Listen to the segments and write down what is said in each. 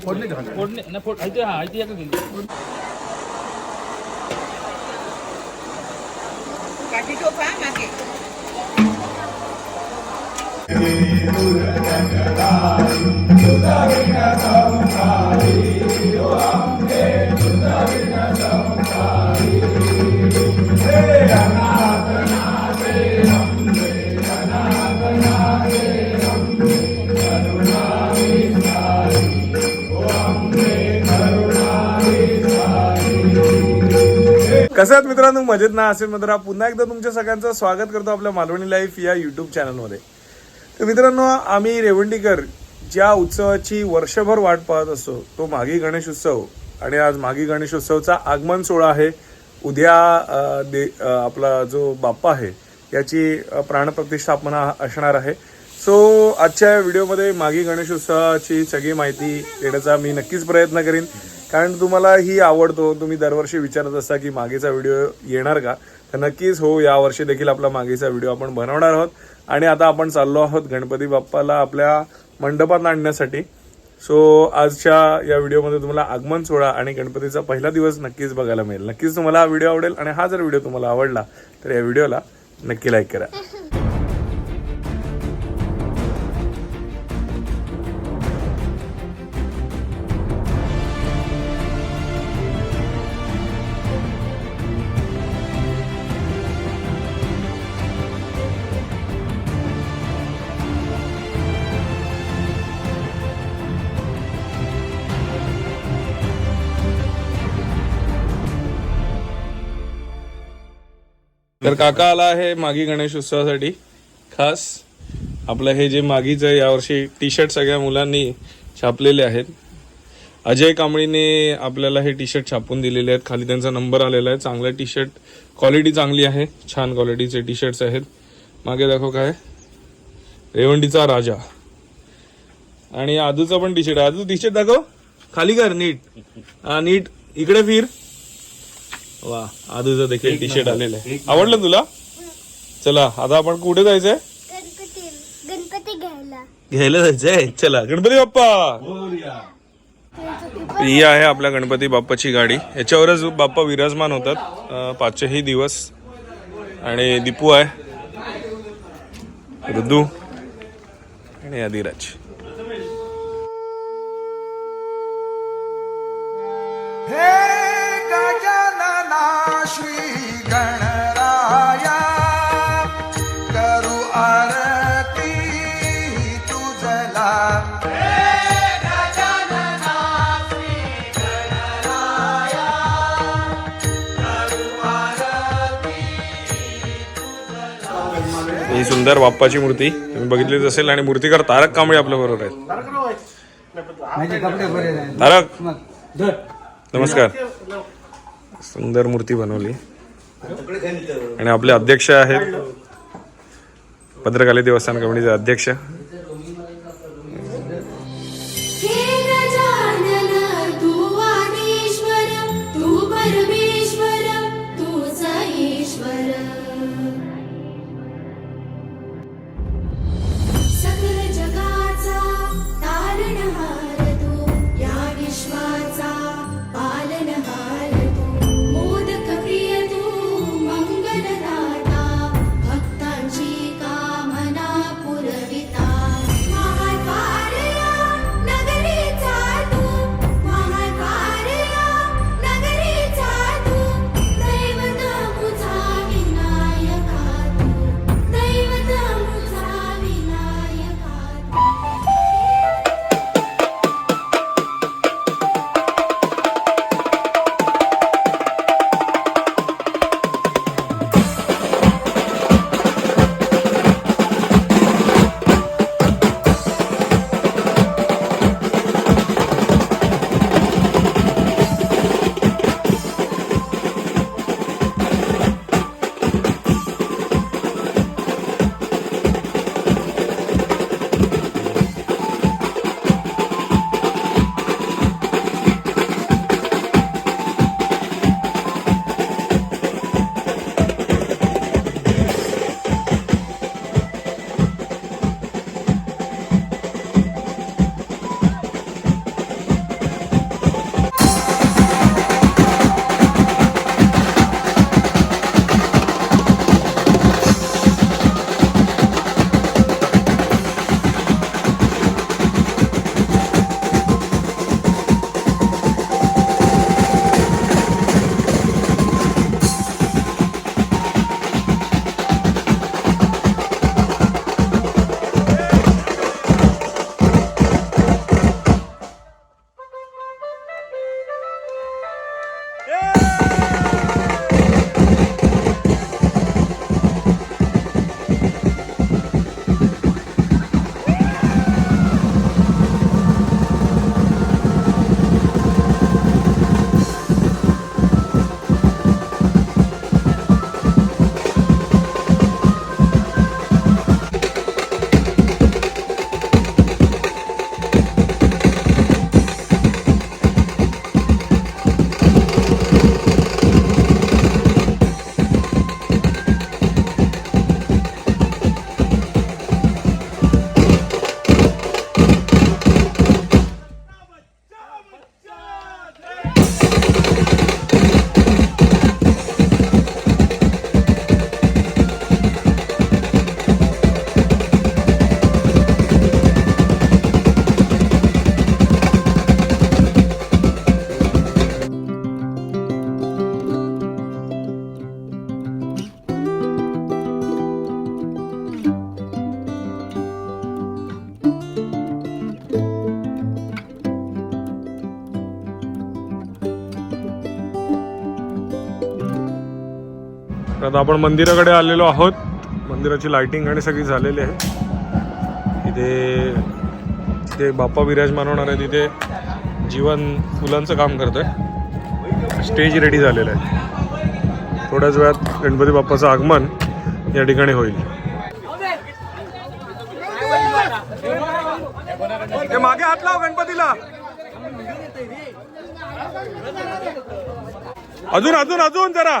फोडणी का खाली? फोडणी नाही फोड इथे हा इथे एका गेली काठी टोपा मागे कसं आहेत मित्रांनो? मजेत ना? असेल मित्रा पुन्हा एकदा तुमच्या सगळ्यांचं स्वागत करतो आपल्या मालवणी लाईफ या युट्यूब चॅनलमध्ये तर मित्रांनो आम्ही रेवंडीकर ज्या उत्सवाची वर्षभर वाट पाहत असतो तो मागी गणेश उत्सव. आणि आज मागी गणेश उत्सवचा आगमन सोहळा आहे. उद्या अ, दे अ, आपला जो बाप्पा आहे याची अ, प्राणप्रतिष्ठापना असणार आहे. सो आजच्या व्हिडिओमध्ये मागी गणेश उत्सवाची सगळी माहिती देण्याचा मी नक्कीच प्रयत्न करीन. कारण तुम्हाला ही आवडतो तुम्ही दरवर्षी विचारत असता की मागेचा व्हिडिओ येणार का तर नक्कीच हो यावर्षी देखील आपला मागेचा व्हिडिओ आपण बनवणार आहोत. आणि आता आपण चाललो आहोत गणपती बाप्पाला आपल्या मंडपात आणण्यासाठी. सो आजच्या या व्हिडिओमध्ये तुम्हाला आगमन सोहळा आणि गणपतीचा पहिला दिवस नक्कीच बघायला मिळेल. नक्कीच तुम्हाला हा व्हिडिओ आवडेल आणि हा जर व्हिडिओ तुम्हाला आवडला तर या व्हिडिओला नक्की लाईक करा. तर काका आला आहे मागी गणेश उत्सवासाठी. खास आपलं हे जे मागीचं यावर्षी टी शर्ट सगळ्या मुलांनी छापलेले आहेत. अजय कांबळीने आपल्याला हे टी शर्ट छापून दिलेले आहेत. खाली त्यांचा नंबर आलेला आहे. चांगला टी शर्ट क्वालिटी चांगली आहे. छान क्वालिटीचे टी शर्ट्स आहेत. मागे दाखव काय? रेवंडीचा राजा. आणि आजूचा पण टी शर्ट आहे आजू टी शर्ट दाखव. खाली कर नीट. हा नीट. इकडे फिर. वा आजूचं देखील टी शर्ट आलेलं आहे. आवडलं तुला? चला आता आपण कुठे जायचंय? गणपती गणपती घ्यायला. घ्यायला जायचंय? चला गणपती बाप्पा! ही आहे आपल्या गणपती बाप्पाची गाडी. याच्यावरच बाप्पा विराजमान होतात. पाचही दिवस. आणि दीपू आहे. रुद्दू आणि आदिराज. सुंदर बाप्पाची मूर्ती. तुम्ही बघितलीच असेल आणि मूर्तीकार तारक कांबळे आपल्या बरोबर आहेत. तारक. नमस्कार. सुंदर मूर्ती बनवली. आणि आपले अध्यक्ष आहेत. पत्रकाली देवस्थान कमिटीचे अध्यक्ष. आता आपण मंदिराकडे आलेलो आहोत. मंदिराची लाइटिंग आणि सगळी झालेली आहे. इथे तिथे बाप्पा विराजमान होणार आहे तिथे जीवन फुलांचं काम करतोय. स्टेज रेडी झालेलं आहे. थोड्याच वेळात गणपती बाप्पाचं आगमन या ठिकाणी होईल. मागे हात लाव गणपतीला. अजून अजून अजून जरा.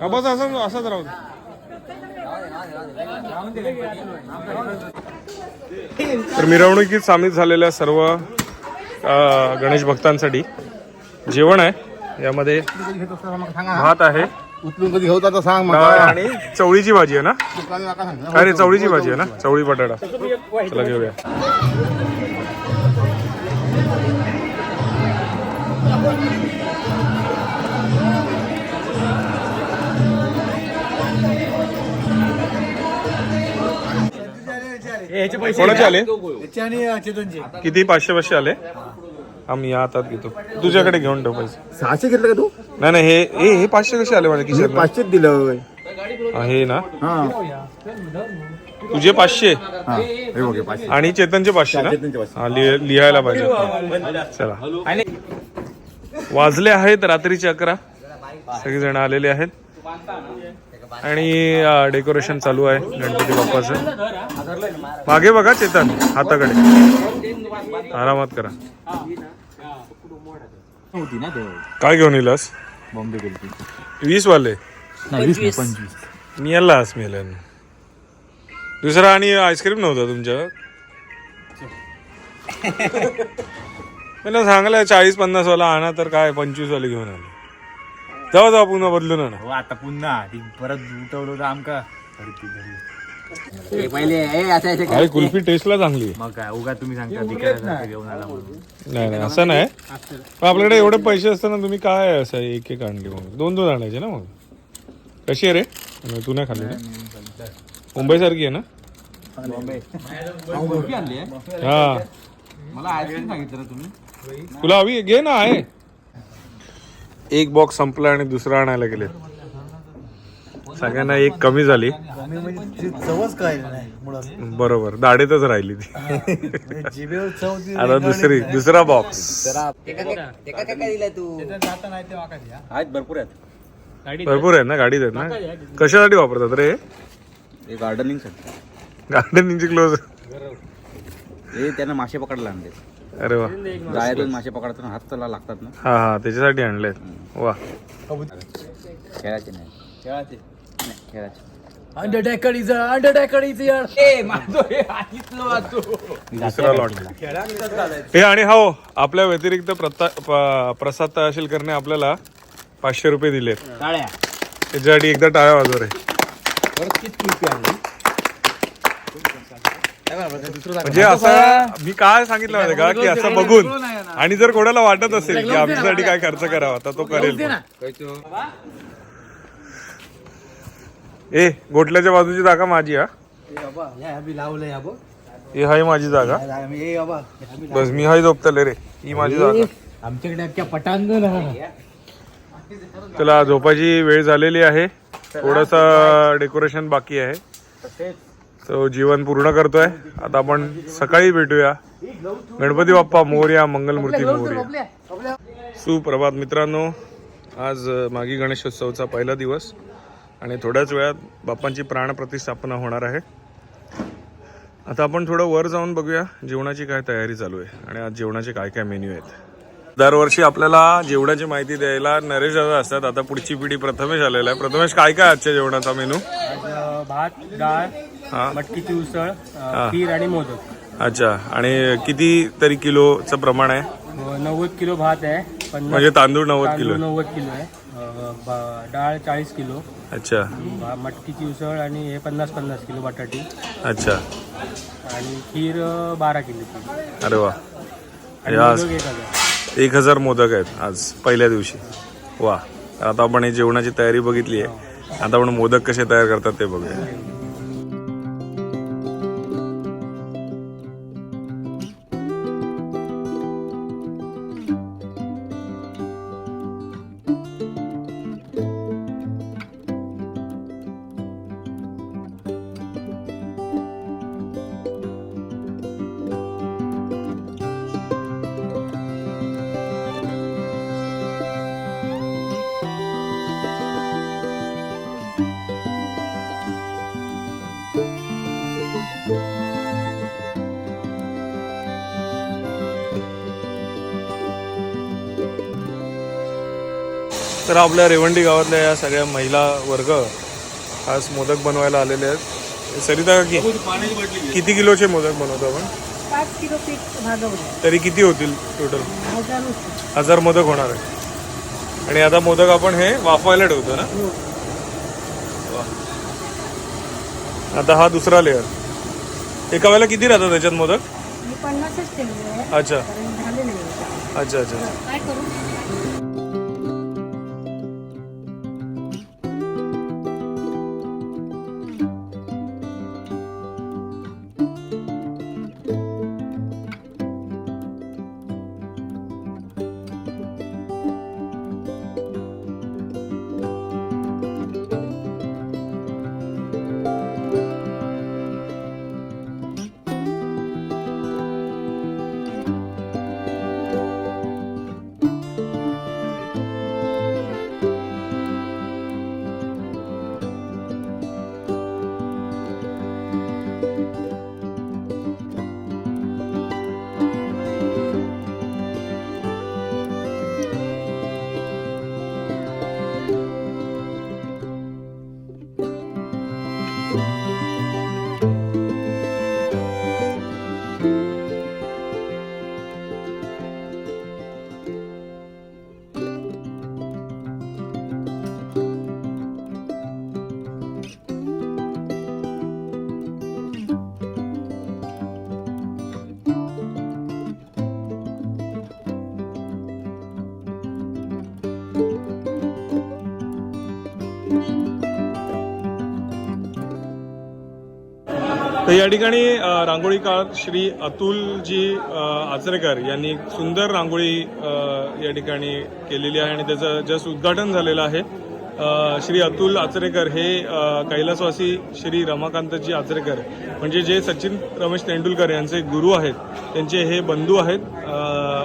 हा, बस असं असंच राहू तर मिरवणुकीत सामील झालेल्या सर्व गणेश भक्तांसाठी जेवण आहे. यामध्ये भात आहे. उचलून कधी घेऊ तर सांग डाळ आणि चवळीची भाजी आहे ना? दुकानी नका सांग. अरे चवळीची भाजी आहे ना? चवळी बटाटा. चला घेऊया. कोणाचे आले? किती? पाचशे पाचशे आले? आम्ही या हातात घेतो. तुझ्याकडे घेऊन ठेव पैसे. सहाशे घेतलं का तू? नाही नाही हे हे हे पाचशे कसे आले माझ्या खिशात पाचशेच दिलं हे ना? हा. तुझे पाचशे? हा हे बघ हे पाचशे. आणि चेतनचे पाचशे ना? चेतनचे पाचशे. हा लिह- लिहायला पाहिजे चला. वाजले आहेत रात्रीचे अकरा. सगळेजण आलेले आहेत. आणि डेकोरेशन चालू आहे गणपती बाप्पाचं. मागे बघा चेतन हाताकडे. आरामात करा. काय घेऊन येलास? बॉम्बे कुल्फी वीस वाले नाही वीस नाही, पंचवीस. मी मेलन. दुसरा आणि आईस्क्रीम नव्हता तुमच्या? मला सांगलं चाळीस पन्नास वाला आणा तर काय पंचवीस वाले घेऊन आले. जाऊ जाऊ पुन्हा बदलून आणा. हो आता पुन्हा ती परत उठवलं तर आमका. असं काय कुल्फी टेस्टला चांगली. आहे. मग काय उगा तुम्ही सांगता विकायला घेऊन आला म्हणून. नाही नाही असं नाही. पण आपल्याकडे एवढे पैसे असताना तुम्ही काय असं एक एक आणले मग? दोन दोन आणायचे ना मग? कशी आहे रे? तू नाही खाल्ली ना? मुंबई. सारखी आहे ना हा. मला आईस्क्रीम सांगितलं ना तुम्ही. तुला हवी घे ना आहे. एक बॉक्स संपला आणि दुसरा आणायला गेले सगळ्यांना एक कमी झाली. चवच काय नाही मुळात. बरोबर दाढेतच राहिली ती. जिभेवर चव ती आता दुसरी दुसरा बॉक्स आहेत भरपूर आहेत. भरपूर आहेत ना गाडीत आहेत ना? कशासाठी वापरतात रे? हे गार्डनिंगसाठी. गार्डनिंगची क्लोज हे त्यांना मासे पकडायला आणले. अरे वा. जाळ्यातून मासे पकडताना हात चला लागतात ना. हा हा त्याच्यासाठी आणलेत. वा. खेळाचे नाही. खेळाचे. अंडरटेकर इज अंडरटेकर इज दुसरा लॉट हे आणि हो आपल्या व्यतिरिक्त प्रता प- प्रसाद तहसीलकरने आपल्याला पाचशे रुपये दिलेत. टाळ्या. त्याच्यासाठी एकदा टाळ्या वाजव रे. म्हणजे असं मी काय सांगितलं माहिती का? की असं बघून. आणि जर कोणाला वाटत असेल की आमच्यासाठी काय खर्च करावा तर तो करेल पण. ए गोठल्याच्या बाजूची जागा माझी हा. हा ही हाय माझी जागा. ए बाबा बस मी हाय झोपतले रे. ही माझी जागा. आमच्याकडे पटांगण चला झोपायची वेळ झालेली आहे. थोडस डेकोरेशन बाकी आहे. तो जीवन पूर्ण करतोय. आता आपण सकाळी भेटूया. गणपती बाप्पा मोर्या मंगलमूर्ती मोर्या. सुप्रभात मित्रांनो. आज मागी गणेशोत्सवचा पहिला दिवस. आणि थोड्याच वेळात बाप्पांची प्राणप्रतिष्ठापना होणार आहे. आता आपण थोडं वर जाऊन बघूया जेवणाची काय तयारी चालू आहे आणि आज जेवणाचे काय काय मेन्यू आहेत. दरवर्षी आपल्याला जेवणाची माहिती द्यायला नरेश दादा असतात. आता पुढची पिढी प्रथमेश आलेला आहे. प्रथमेश काय काय आजच्या जेवणाचा मेनू भात डाळ मटकीची उसळ खीर आणि मोदक. अच्छा. आणि किती तरी किलोचं प्रमाण आहे? नव्वद किलो भात आहे. म्हणजे तांदूळ नव्वद किलो. नव्वद किलो आहे. बा- डाळ चाळीस किलो. अच्छा. भा- मटकीची उसळ आणि हे पन्नास पन्नास किलो बटाटी. अच्छा. आणि खीर अ, बारा किलोची अरे वा. आणि हे मोदक एक हजार. एक हजार मोदक आहेत आज पहिल्या दिवशी. वा. तर आता आपण हे जेवणाची तयारी बघितली आहे. आता आपण मोदक कसे तयार करतात ते बघूया. तर आपल्या रेवंडी गावातल्या या सगळ्या महिला वर्ग आज मोदक बनवायला आलेले आहेत. सरिता की किती किलोचे मोदक बनवतो आपण? तरी किती होतील टोटल हजार मोदक होणार आहे आणि आता मोदक आपण हे वाफवायला ठेवतो ना? वा. आता हा दुसरा लेअर एका वेळेला किती राहतात त्याच्यात मोदक? अच्छा. अच्छा अच्छा तर या ठिकाणी रांगोळीकार श्री अतुलजी आचरेकर यांनी एक सुंदर रांगोळी या ठिकाणी केलेली आहे आणि त्याचं जस्ट उद्घाटन झालेलं आहे. श्री अतुल आचरेकर हे कैलासवासी श्री रमाकांतजी आचरेकर म्हणजे जे सचिन रमेश तेंडुलकर यांचे गुरु आहेत त्यांचे हे बंधू आहेत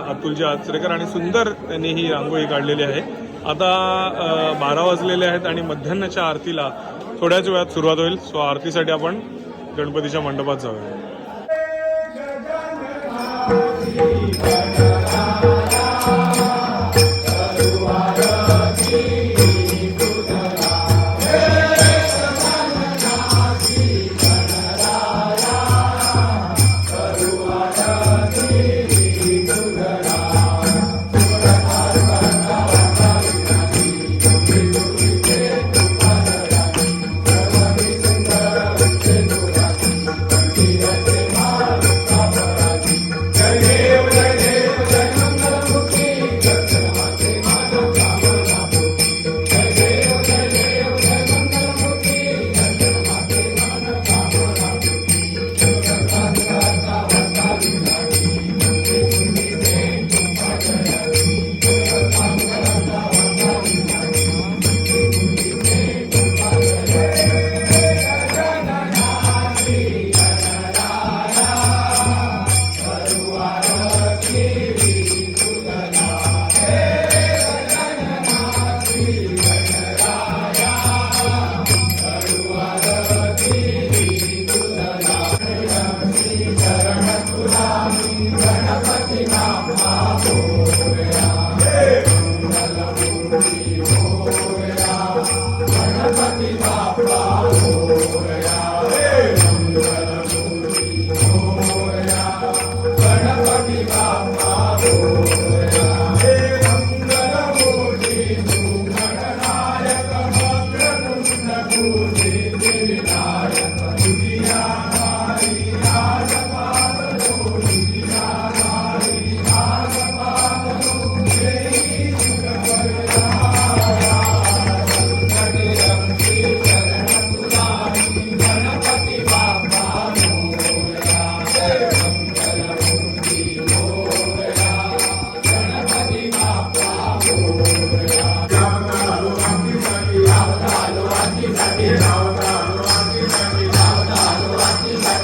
अतुलजी आचरेकर आणि सुंदर त्यांनी ही रांगोळी काढलेली आहे. आता बारा वाजलेले आहेत आणि मध्यान्हच्या आरतीला थोड्याच वेळात सुरुवात होईल. सो आरतीसाठी आपण गणपतीच्या मंडपात जाऊया.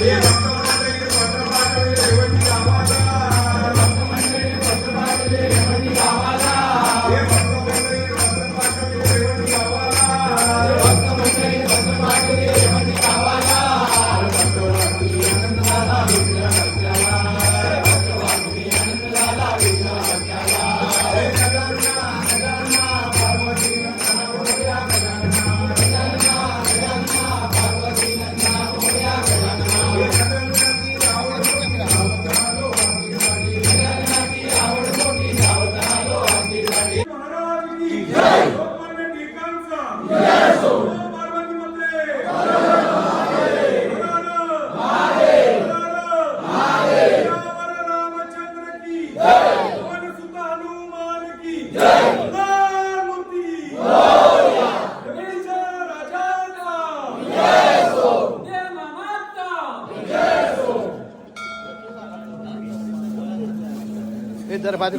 Yeah.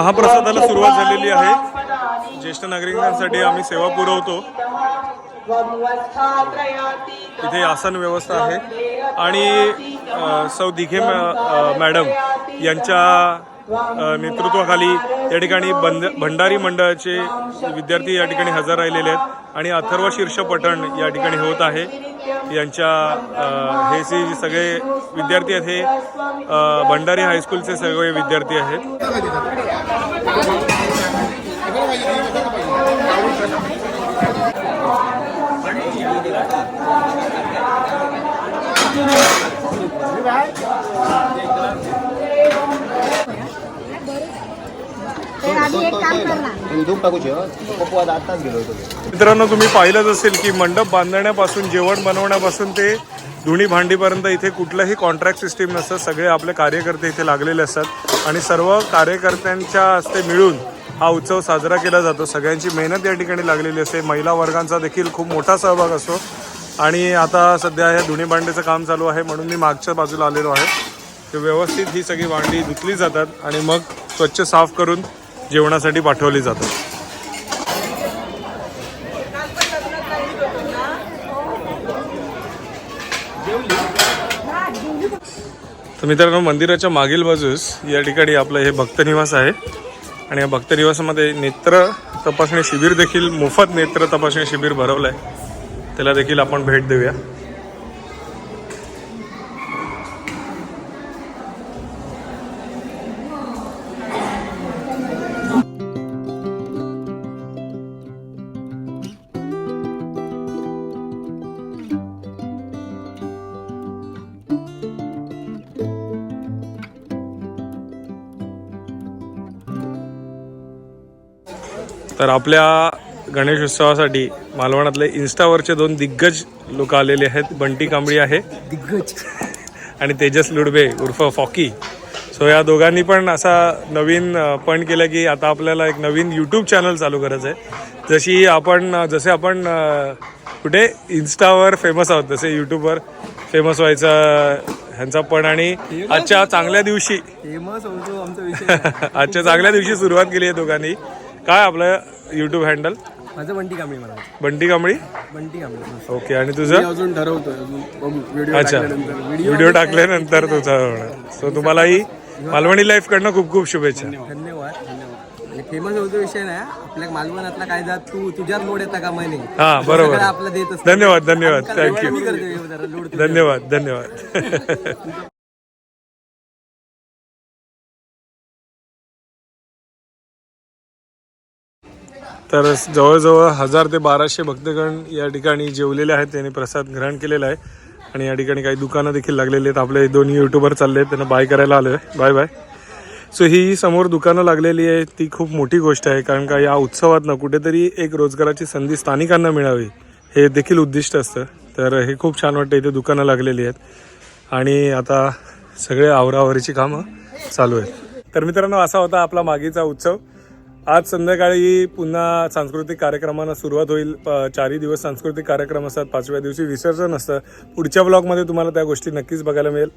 महाप्रसादाला सुरुवात झालेली आहे. ज्येष्ठ नागरिकांसाठी आम्ही सेवा पुरवतो. इथे आसन व्यवस्था आहे. आणि सौ दिघे मॅडम यांच्या नेतृत्वाखाली या ठिकाणी बंद भंडारी मंडळाचे विद्यार्थी या ठिकाणी हजर राहिलेले आहेत. आणि अथर्व शीर्ष पठण या ठिकाणी होत आहे. यांच्या हे जे सगळे विद्यार्थी आहेत हे भंडारी हायस्कूलचे सगळे विद्यार्थी आहेत. आताच गेलो होतो. मित्रांनो तुम्ही पाहिलंच असेल की मंडप बांधण्यापासून जेवण बनवण्यापासून ते धुणी भांडीपर्यंत इथे कुठलंही कॉन्ट्रॅक्ट सिस्टीम नसतं. सगळे आपले कार्यकर्ते इथे लागलेले असतात. आणि सर्व कार्यकर्त्यांच्या हस्ते मिळून हा उत्सव साजरा केला जातो. सगळ्यांची मेहनत या ठिकाणी लागलेली असते. महिला वर्गांचा देखील खूप मोठा सहभाग असतो. आणि आता सध्या हे धुणी भांडीचं काम चालू आहे म्हणून मी मागच्या बाजूला आलेलो आहे. ते व्यवस्थित ही सगळी भांडी धुतली जातात आणि मग स्वच्छ साफ करून जेवणासाठी पाठवली जातात. तर मित्रांनो मंदिराच्या मागील बाजूस या ठिकाणी आपलं हे भक्तनिवास आहे. आणि या भक्तनिवासामध्ये नेत्र तपासणी शिबिर देखील मोफत नेत्र तपासणी शिबिर भरवलं आहे त्याला देखील आपण भेट देऊया. तर आपल्या गणेशोत्सवासाठी मालवणातले इन्स्टावरचे दोन दिग्गज लोक आलेले आहेत. बंटी कांबळी आहे. दिग्गज. आणि तेजस लुडबे उर्फ फॉकी. सो या दोघांनी पण असा नवीन पण केलं की आता आपल्याला एक नवीन यूट्यूब चॅनल चालू करायचं आहे. जशी आपण जसे आपण कुठे इन्स्टावर फेमस आहोत तसे यूट्यूबवर फेमस व्हायचा ह्यांचा पण आणि आजच्या चांगल्या दिवशी. फेमस होतो आमचा विषय. आजच्या चांगल्या दिवशी सुरुवात केली आहे दोघांनी. काय आपलं यूट्यूब हँडल माझं बंटी कांबळी मला. बंटी कांबळी? बंटी कांबळी. ओके आणि तुझं? अजून ठरवतोय अजून बघू. व्हिडिओ अच्छा. व्हिडिओ टाकल्यानंतर. तुझा. सो तुम्हालाही मालवणी लाईफ कडनं खूप खूप शुभेच्छा. धन्यवाद. धन्यवाद आणि फेमस होतो विषय नाही आपल्या मालवणातला काय जात तू तुझ्यात लोड येता का हा बरोबर. आपलं देत असतं धन्यवाद धन्यवाद. मी थँक्यू करते जरा लोड धन्यवाद धन्यवाद. तर जवळजवळ हजार ते बाराशे भक्तगण या ठिकाणी जेवलेले आहेत. त्यांनी प्रसाद ग्रहण केलेला आहे. आणि या ठिकाणी काही दुकानं देखील लागलेली आहेत. आपले दोन्ही युट्यूबर चालले आहेत. त्यांना बाय करायला आलो आहे बाय बाय सो ही समोर दुकानं लागलेली आहे. ती खूप मोठी गोष्ट आहे. कारण का या उत्सवात ना कुठेतरी एक रोजगाराची संधी स्थानिकांना मिळावी. हे देखील उद्दिष्ट असतं. तर हे खूप छान वाटतं. इथे दुकानं लागलेली आहेत. आणि आता सगळे आवरावरीची कामं चालू आहेत. तर मित्रांनो असा होता आपला मागीचा उत्सव. आज संध्याकाळी पुन्हा सांस्कृतिक कार्यक्रमांना सुरुवात होईल. चारही दिवस सांस्कृतिक कार्यक्रम असतात. पाचव्या दिवशी विसर्जन असतं. पुढच्या ब्लॉगमध्ये तुम्हाला त्या गोष्टी नक्कीच बघायला मिळेल.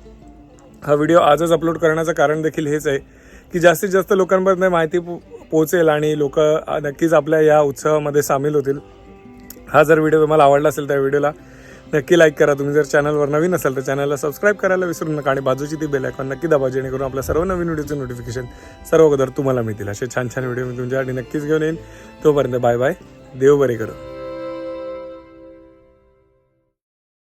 हा व्हिडिओ आजच अपलोड करण्याचं कारण देखील हेच आहे की जास्तीत जास्त लोकांपर्यंत माहिती पो पोहोचेल आणि लोक नक्कीच आपल्या या उत्सवामध्ये सामील होतील. हा जर व्हिडिओ तुम्हाला आवडला असेल त्या व्हिडिओला नक्की लाईक करा. तुम्ही जर चॅनलवर नवीन असाल तर चॅनलला सबस्क्राईब करायला विसरू नका आणि बाजूची ती बेल आयकॉन नक्की दाबा जेणेकरून आपल्या सर्व नवीन व्हिडिओचे नोटिफिकेशन सर्व अगोदर तुम्हाला मिळतील. असे छान छान व्हिडिओ मी तुमच्यासाठी नक्कीच घेऊन येईन. तोपर्यंत बाय बाय देव बरे करू.